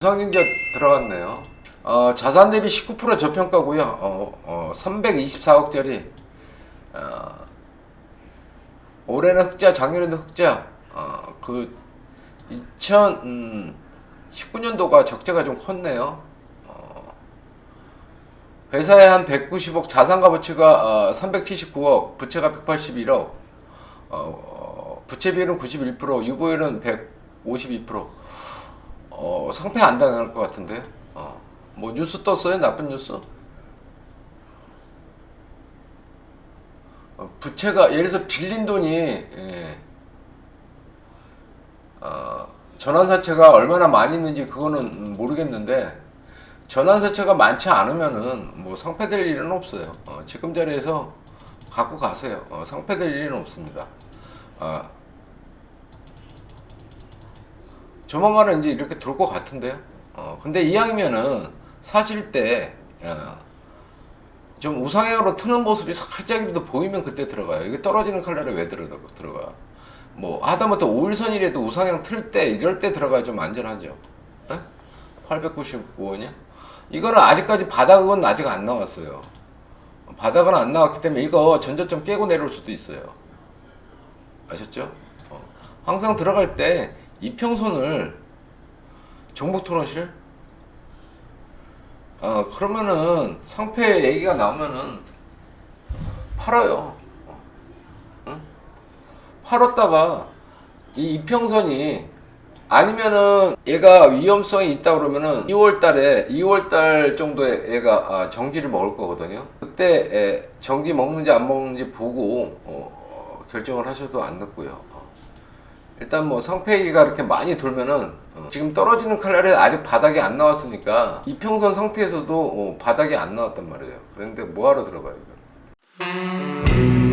우상증자 들어갔네요. 어, 자산 대비 19% 저평가고요. 어, 어, 324억짜리. 어, 올해는 흑자, 작년에도 흑자. 어, 그 2019년도가 적자가 좀 컸네요. 어, 회사에 한 190억 자산 값어치가 어, 379억, 부채가 181억. 어, 어, 부채 비율은 91%, 유보율은 152%. 어, 상패 안 당할 것 같은데. 어, 뭐 뉴스 떴어요? 나쁜 뉴스? 어, 부채가 예를 들어서 빌린 돈이 예, 어, 전환사채가 얼마나 많이 있는지 그거는 모르겠는데 전환사채가 많지 않으면은 뭐 상패될 일은 없어요. 어, 지금 자리에서 갖고 가세요. 어, 상패될 일은 없습니다. 아, 조만간은 이제 이렇게 돌 것 같은데요. 어, 근데 이왕이면은 사실 때, 어, 좀 우상향으로 트는 모습이 살짝이라도 보이면 그때 들어가요. 이게 떨어지는 칼날에 왜 들어가, 들어가? 뭐, 하다못해 5일선이라도 우상향 틀 때, 이럴 때 들어가야 좀 안전하죠. 895원이야? 이거는 아직까지 바닥은 아직 안 나왔어요. 바닥은 안 나왔기 때문에 이거 전저점 깨고 내려올 수도 있어요. 아셨죠? 어. 항상 들어갈 때 이평선을 정복 토론실 어, 그러면은 상패 얘기가 나오면은 팔아요. 어. 응? 팔았다가 이 이평선이 아니면은 얘가 위험성이 있다 그러면은 2월 달에 2월 달 정도에 얘가 아, 정지를 먹을 거거든요. 그때 에, 정지 먹는지 안 먹는지 보고 어, 어, 결정을 하셔도 안 늦고요. 어. 일단 뭐 상패기가 이렇게 많이 돌면은 어, 지금 떨어지는 칼날에 아직 바닥이 안 나왔으니까 이평선 상태에서도 어, 바닥이 안 나왔단 말이에요. 그런데 뭐하러 들어가요? 이거?